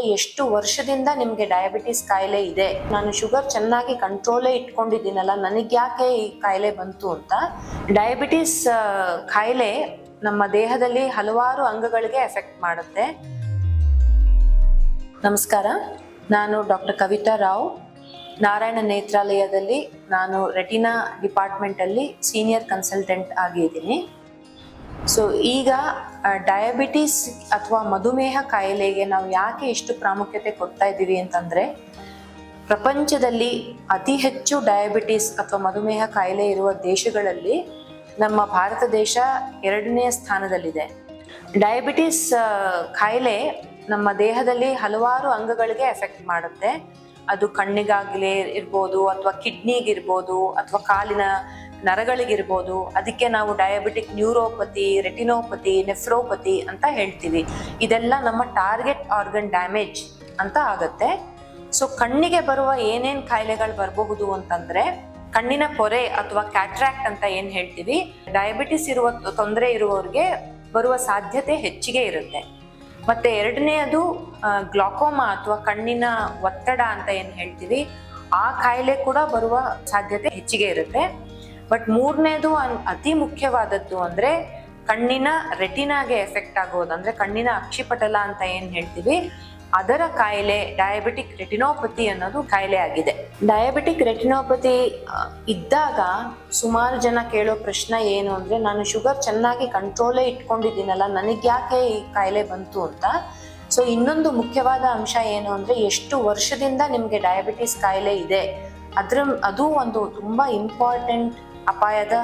ಎಷ್ಟು ವರ್ಷದಿಂದ ನಿಮ್ಗೆ ಡಯಾಬಿಟಿಸ್ ಕಾಯಿಲೆ ಇದೆ? ನಾನು ಶುಗರ್ ಚೆನ್ನಾಗಿ ಕಂಟ್ರೋಲೇ ಇಟ್ಕೊಂಡಿದ್ದೀನಲ್ಲ, ನನಗೆ ಯಾಕೆ ಈ ಕಾಯಿಲೆ ಬಂತು ಅಂತ? ಡಯಾಬಿಟಿಸ್ ಕಾಯಿಲೆ ನಮ್ಮ ದೇಹದಲ್ಲಿ ಹಲವಾರು ಅಂಗಗಳಿಗೆ ಎಫೆಕ್ಟ್ ಮಾಡುತ್ತೆ. ನಮಸ್ಕಾರ, ನಾನು ಡಾಕ್ಟರ್ ಕವಿತಾ ರಾವ್. ನಾರಾಯಣ ನೇತ್ರಾಲಯದಲ್ಲಿ ನಾನು ರೆಟಿನಾ ಡಿಪಾರ್ಟ್ಮೆಂಟಲ್ಲಿ ಸೀನಿಯರ್ ಕನ್ಸಲ್ಟೆಂಟ್ ಆಗಿದ್ದೀನಿ ಸೊ ಈಗ ಡಯಾಬಿಟಿಸ್ ಅಥವಾ ಮಧುಮೇಹ ಕಾಯಿಲೆಗೆ ನಾವು ಯಾಕೆ ಇಷ್ಟು ಪ್ರಾಮುಖ್ಯತೆ ಕೊಡ್ತಾ ಇದ್ದೀವಿ ಅಂತಂದರೆ, ಪ್ರಪಂಚದಲ್ಲಿ ಅತಿ ಹೆಚ್ಚು ಡಯಾಬಿಟಿಸ್ ಅಥವಾ ಮಧುಮೇಹ ಕಾಯಿಲೆ ಇರುವ ದೇಶಗಳಲ್ಲಿ ನಮ್ಮ ಭಾರತ ದೇಶ ಎರಡನೆಯ ಸ್ಥಾನದಲ್ಲಿದೆ. ಡಯಾಬಿಟಿಸ್ ಕಾಯಿಲೆ ನಮ್ಮ ದೇಹದಲ್ಲಿ ಹಲವಾರು ಅಂಗಗಳಿಗೆ ಎಫೆಕ್ಟ್ ಮಾಡುತ್ತೆ. ಅದು ಕಣ್ಣಿಗಾಗಲಿ ಇರ್ಬೋದು ಅಥವಾ ಕಿಡ್ನಿಗಿರ್ಬೋದು ಅಥವಾ ಕಾಲಿನ ನರಗಳಿಗಿರ್ಬೋದು, ಅದಕ್ಕೆ ನಾವು ಡಯಾಬಿಟಿಕ್ ನ್ಯೂರೋಪತಿ ರೆಟಿನೋಪತಿ ನೆಫ್ರೋಪತಿ ಅಂತ ಹೇಳ್ತೀವಿ. ಇದೆಲ್ಲ ನಮ್ಮ ಟಾರ್ಗೆಟ್ ಆರ್ಗನ್ ಡ್ಯಾಮೇಜ್ ಅಂತ ಆಗುತ್ತೆ. ಸೊ ಕಣ್ಣಿಗೆ ಬರುವ ಏನೇನು ಕಾಯಿಲೆಗಳು ಬರಬಹುದು ಅಂತಂದ್ರೆ, ಕಣ್ಣಿನ ಪೊರೆ ಅಥವಾ ಕ್ಯಾಟ್ರಾಕ್ಟ್ ಅಂತ ಏನು ಹೇಳ್ತೀವಿ ಡಯಾಬಿಟಿಸ್ ಇರುವ ತೊಂದರೆ ಇರುವವ್ರಿಗೆ ಬರುವ ಸಾಧ್ಯತೆ ಹೆಚ್ಚಿಗೆ ಇರುತ್ತೆ. ಮತ್ತೆ ಎರಡನೆಯದು ಗ್ಲಾಕೋಮಾ ಅಥವಾ ಕಣ್ಣಿನ ಒತ್ತಡ ಅಂತ ಏನು ಹೇಳ್ತೀವಿ, ಆ ಕಾಯಿಲೆ ಕೂಡ ಬರುವ ಸಾಧ್ಯತೆ ಹೆಚ್ಚಿಗೆ ಇರುತ್ತೆ. ಬಟ್ ಮೂರನೇದು ಅತಿ ಮುಖ್ಯವಾದದ್ದು ಅಂದ್ರೆ ಕಣ್ಣಿನ ರೆಟಿನಾಗೆ ಎಫೆಕ್ಟ್ ಆಗೋದು. ಅಂದ್ರೆ ಕಣ್ಣಿನ ಅಕ್ಷಿಪಟಲ ಅಂತ ಏನ್ ಹೇಳ್ತೀವಿ, ಅದರ ಕಾಯಿಲೆ ಡಯಾಬಿಟಿಕ್ ರೆಟಿನೋಪತಿ ಅನ್ನೋದು ಕಾಯಿಲೆ ಆಗಿದೆ. ಡಯಾಬಿಟಿಕ್ ರೆಟಿನೋಪತಿ ಇದ್ದಾಗ ಸುಮಾರು ಜನ ಕೇಳೋ ಪ್ರಶ್ನೆ ಏನು ಅಂದ್ರೆ, ನಾನು ಶುಗರ್ ಚೆನ್ನಾಗಿ ಕಂಟ್ರೋಲೇ ಇಟ್ಕೊಂಡಿದ್ದೀನಲ್ಲ, ನನಗೆ ಯಾಕೆ ಈ ಕಾಯಿಲೆ ಬಂತು ಅಂತ. ಸೊ ಇನ್ನೊಂದು ಮುಖ್ಯವಾದ ಅಂಶ ಏನು ಅಂದ್ರೆ, ಎಷ್ಟು ವರ್ಷದಿಂದ ನಿಮಗೆ ಡಯಾಬಿಟಿಸ್ ಕಾಯಿಲೆ ಇದೆ. ಅದ್ರ ಅದು ಒಂದು ತುಂಬಾ ಇಂಪಾರ್ಟೆಂಟ್ ಅಪಾಯದ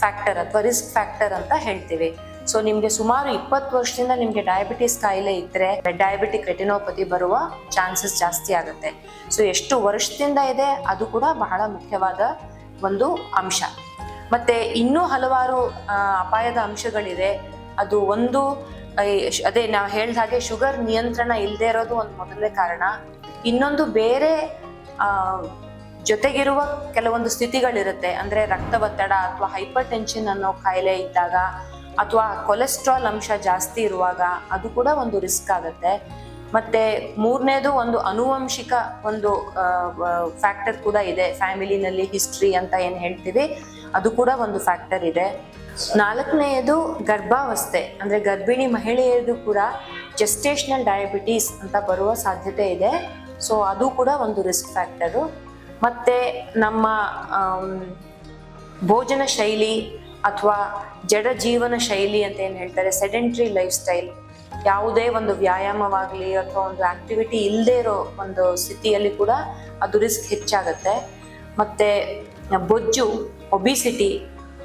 ಫ್ಯಾಕ್ಟರ್ ಅಥವಾ ರಿಸ್ಕ್ ಫ್ಯಾಕ್ಟರ್ ಅಂತ ಹೇಳ್ತೀವಿ. ಸೊ ನಿಮ್ಗೆ ಸುಮಾರು ಇಪ್ಪತ್ತು ವರ್ಷದಿಂದ ನಿಮ್ಗೆ ಡಯಾಬಿಟಿಸ್ ಕಾಯಿಲೆ ಇದ್ರೆ ಡಯಾಬಿಟಿಕ್ ರೆಟಿನೋಪತಿ ಬರುವ ಚಾನ್ಸಸ್ ಜಾಸ್ತಿ ಆಗುತ್ತೆ. ಸೊ ಎಷ್ಟು ವರ್ಷದಿಂದ ಇದೆ ಅದು ಕೂಡ ಬಹಳ ಮುಖ್ಯವಾದ ಒಂದು ಅಂಶ. ಮತ್ತೆ ಇನ್ನೂ ಹಲವಾರು ಅಪಾಯದ ಅಂಶಗಳಿದೆ ಅದು ಒಂದು ಅದೇ ನಾವು ಹೇಳ್ದ ಹಾಗೆ ಶುಗರ್ ನಿಯಂತ್ರಣ ಇಲ್ಲದೆ ಇರೋದು ಒಂದು ಮೊದಲನೇ ಕಾರಣ. ಇನ್ನೊಂದು ಬೇರೆ ಜೊತೆಗಿರುವ ಕೆಲವೊಂದು ಸ್ಥಿತಿಗಳಿರುತ್ತೆ. ಅಂದರೆ ರಕ್ತ ಒತ್ತಡ ಅಥವಾ ಹೈಪರ್ ಟೆನ್ಷನ್ ಅನ್ನೋ ಕಾಯಿಲೆ ಇದ್ದಾಗ ಅಥವಾ ಕೊಲೆಸ್ಟ್ರಾಲ್ ಅಂಶ ಜಾಸ್ತಿ ಇರುವಾಗ ಅದು ಕೂಡ ಒಂದು ರಿಸ್ಕ್ ಆಗುತ್ತೆ. ಮತ್ತೆ ಮೂರನೇದು ಒಂದು ಅನುವಂಶಿಕ ಒಂದು ಫ್ಯಾಕ್ಟರ್ ಕೂಡ ಇದೆ. ಫ್ಯಾಮಿಲಿನಲ್ಲಿ ಹಿಸ್ಟ್ರಿ ಅಂತ ಏನು ಹೇಳ್ತೀವಿ, ಅದು ಕೂಡ ಒಂದು ಫ್ಯಾಕ್ಟರ್ ಇದೆ. ನಾಲ್ಕನೆಯದು ಗರ್ಭಾವಸ್ಥೆ. ಅಂದರೆ ಗರ್ಭಿಣಿ ಮಹಿಳೆಯರಿಗೂ ಕೂಡ ಜೆಸ್ಟೇಷನಲ್ ಡಯಾಬಿಟೀಸ್ ಅಂತ ಬರುವ ಸಾಧ್ಯತೆ ಇದೆ. ಸೊ ಅದು ಕೂಡ ಒಂದು ರಿಸ್ಕ್ ಫ್ಯಾಕ್ಟರು ಮತ್ತೆ ನಮ್ಮ ಭೋಜನ ಶೈಲಿ ಅಥವಾ ಜಡ ಜೀವನ ಶೈಲಿ ಅಂತ ಏನು ಹೇಳ್ತಾರೆ, ಸೆಡೆಂಟ್ರಿ ಲೈಫ್ ಸ್ಟೈಲ್, ಯಾವುದೇ ಒಂದು ವ್ಯಾಯಾಮವಾಗಲಿ ಅಥವಾ ಒಂದು ಆಕ್ಟಿವಿಟಿ ಇಲ್ಲದೆ ಇರೋ ಒಂದು ಸ್ಥಿತಿಯಲ್ಲಿ ಕೂಡ ಅದು ರಿಸ್ಕ್ ಹೆಚ್ಚಾಗುತ್ತೆ. ಮತ್ತು ಬೊಜ್ಜು, ಒಬಿಸಿಟಿ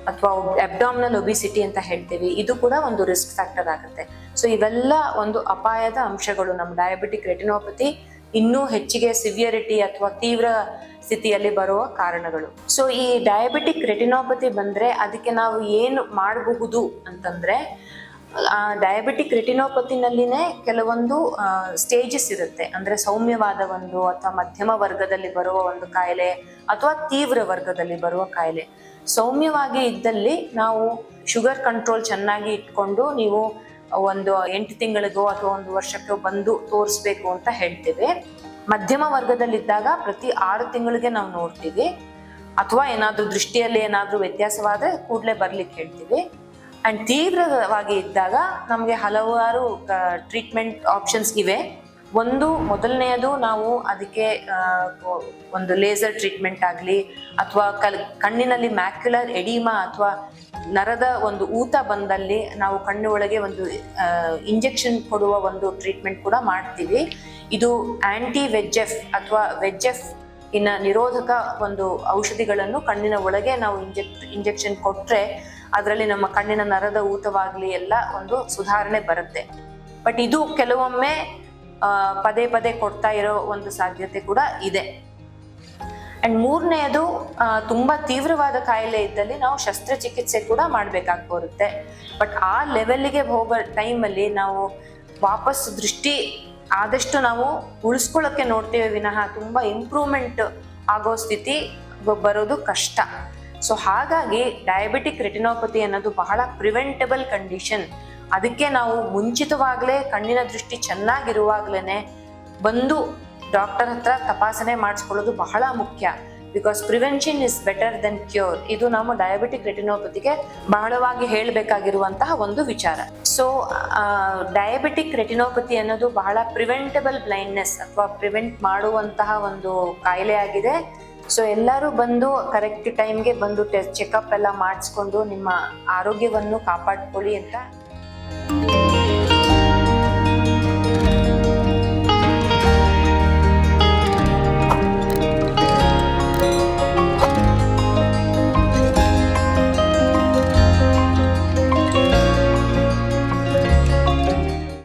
ಅಥವಾ ಅಬ್ಡಾಮಿನಲ್ ಒಬಿಸಿಟಿ ಅಂತ ಹೇಳ್ತೀವಿ, ಇದು ಕೂಡ ಒಂದು ರಿಸ್ಕ್ ಫ್ಯಾಕ್ಟರ್ ಆಗುತ್ತೆ. ಸೊ ಇವೆಲ್ಲ ಒಂದು ಅಪಾಯದ ಅಂಶಗಳು ನಮ್ಮ ಡಯಾಬಿಟಿಕ್ ರೆಟಿನೋಪತಿ ಇನ್ನೂ ಹೆಚ್ಚಿಗೆ ಸಿವಿಯರಿಟಿ ಅಥವಾ ತೀವ್ರ ಸ್ಥಿತಿಯಲ್ಲಿ ಬರುವ ಕಾರಣಗಳು. ಸೊ ಈ ಡಯಾಬಿಟಿಕ್ ರೆಟಿನೋಪತಿ ಬಂದರೆ ಅದಕ್ಕೆ ನಾವು ಏನು ಮಾಡಬಹುದು ಅಂತಂದರೆ ಡಯಾಬಿಟಿಕ್ ರೆಟಿನೋಪತಿನಲ್ಲಿನೇ ಕೆಲವೊಂದು ಸ್ಟೇಜಸ್ ಇರುತ್ತೆ. ಅಂದರೆ ಸೌಮ್ಯವಾದ ಒಂದು ಅಥವಾ ಮಧ್ಯಮ ವರ್ಗದಲ್ಲಿ ಬರುವ ಒಂದು ಕಾಯಿಲೆ ಅಥವಾ ತೀವ್ರ ವರ್ಗದಲ್ಲಿ ಬರುವ ಕಾಯಿಲೆ. ಸೌಮ್ಯವಾಗಿ ಇದ್ದಲ್ಲಿ ನಾವು ಶುಗರ್ ಕಂಟ್ರೋಲ್ ಚೆನ್ನಾಗಿ ಇಟ್ಕೊಂಡು ನೀವು ಒಂದು ಎಂಟು ತಿಂಗಳಿಗೋ ಅಥವಾ ಒಂದು ವರ್ಷಕ್ಕೋ ಬಂದು ತೋರಿಸ್ಬೇಕು ಅಂತ ಹೇಳ್ತೇವೆ. ಮಧ್ಯಮ ವರ್ಗದಲ್ಲಿದ್ದಾಗ ಪ್ರತಿ ಆರು ತಿಂಗಳಿಗೆ ನಾವು ನೋಡ್ತೀವಿ. ಅಥವಾ ಏನಾದರೂ ದೃಷ್ಟಿಯಲ್ಲಿ ಏನಾದರೂ ವ್ಯತ್ಯಾಸವಾದರೆ ಕೂಡಲೇ ಬರ್ಲಿಕ್ಕೆ ಹೇಳ್ತೀವಿ. ಅಂಡ್ ತೀವ್ರವಾಗಿ ಇದ್ದಾಗ ನಮಗೆ ಹಲವಾರು ಟ್ರೀಟ್ಮೆಂಟ್ ಆಪ್ಷನ್ಸ್ ಇವೆ. ಒಂದು, ಮೊದಲನೆಯದು ನಾವು ಅದಕ್ಕೆ ಒಂದು ಲೇಸರ್ ಟ್ರೀಟ್ಮೆಂಟ್ ಆಗಲಿ, ಅಥವಾ ಕಲ್, ಕಣ್ಣಿನಲ್ಲಿ ಮ್ಯಾಕ್ಯುಲರ್ ಎಡಿಮಾ ಅಥವಾ ನರದ ಒಂದು ಊತ ಬಂದಲ್ಲಿ ನಾವು ಕಣ್ಣು ಒಳಗೆ ಒಂದು ಇಂಜೆಕ್ಷನ್ ಕೊಡುವ ಒಂದು ಟ್ರೀಟ್ಮೆಂಟ್ ಕೂಡ ಮಾಡ್ತೀವಿ. ಇದು ಆಂಟಿ ವೆಜ್ಜೆಫ್ ಅಥವಾ ವೆಜ್ಜೆಫ್ ಇನ್ನ ನಿರೋಧಕ ಒಂದು ಔಷಧಿಗಳನ್ನು ಕಣ್ಣಿನ ಒಳಗೆ ನಾವು ಇಂಜೆಕ್ಟ್ ಇಂಜೆಕ್ಷನ್ ಕೊಟ್ಟರೆ ಅದರಲ್ಲಿ ನಮ್ಮ ಕಣ್ಣಿನ ನರದ ಊತವಾಗಲಿ ಎಲ್ಲ ಒಂದು ಸುಧಾರಣೆ ಬರುತ್ತೆ. ಬಟ್ ಇದು ಕೆಲವೊಮ್ಮೆ ಪದೇ ಪದೇ ಕೊಡ್ತಾ ಇರೋ ಒಂದು ಸಾಧ್ಯತೆ ಕೂಡ ಇದೆ. ಅಂಡ್ ಮೂರನೆಯದು ತುಂಬಾ ತೀವ್ರವಾದ ಕಾಯಿಲೆ ಇದ್ದಲ್ಲಿ ನಾವು ಶಸ್ತ್ರಚಿಕಿತ್ಸೆ ಕೂಡ ಮಾಡಬೇಕಾಗ್ಬರುತ್ತೆ. ಬಟ್ ಆ ಲೆವೆಲ್ಗೆ ಹೋಗೋ ಟೈಮಲ್ಲಿ ನಾವು ವಾಪಸ್ ದೃಷ್ಟಿ ಆದಷ್ಟು ನಾವು ಉಳಿಸ್ಕೊಳ್ಳೋಕ್ಕೆ ನೋಡ್ತೇವೆ ವಿನಃ ತುಂಬ ಇಂಪ್ರೂವ್ಮೆಂಟ್ ಆಗೋ ಸ್ಥಿತಿ ಬರೋದು ಕಷ್ಟ. ಸೊ ಹಾಗಾಗಿ ಡಯಾಬಿಟಿಕ್ ರೆಟಿನೋಪತಿ ಅನ್ನೋದು ಬಹಳ ಪ್ರಿವೆಂಟಬಲ್ ಕಂಡೀಷನ್ ಅದಕ್ಕೆ ನಾವು ಮುಂಚಿತವಾಗಲೇ ಕಣ್ಣಿನ ದೃಷ್ಟಿ ಚೆನ್ನಾಗಿರುವಾಗಲೇ ಬಂದು ಡಾಕ್ಟರ್ ಹತ್ರ ತಪಾಸಣೆ ಮಾಡಿಸ್ಕೊಳ್ಳೋದು ಬಹಳ ಮುಖ್ಯ. Because prevention is better than cure ಇದು ನಮ್ಮ ಡಯಾಬಿಟಿಕ್ ರೆಟಿನೋಪತಿಗೆ ಬಹಳವಾಗಿ ಹೇಳಬೇಕಾಗಿರುವಂತಹ ಒಂದು ವಿಚಾರ. ಸೊ ಡಯಾಬಿಟಿಕ್ ರೆಟಿನೋಪತಿ ಅನ್ನೋದು ಬಹಳ ಪ್ರಿವೆಂಟಬಲ್ ಬ್ಲೈಂಡ್ನೆಸ್ ಅಥವಾ ಪ್ರಿವೆಂಟ್ ಮಾಡುವಂತಹ ಒಂದು ಕಾಯಿಲೆ ಆಗಿದೆ. ಸೊ ಎಲ್ಲರೂ ಬಂದು ಕರೆಕ್ಟ್ ಟೈಮ್ಗೆ ಬಂದು ಟೆಸ್ಟ್ ಚೆಕಪ್ ಎಲ್ಲ ಮಾಡಿಸ್ಕೊಂಡು ನಿಮ್ಮ ಆರೋಗ್ಯವನ್ನು ಕಾಪಾಡ್ಕೊಳ್ಳಿ ಅಂತ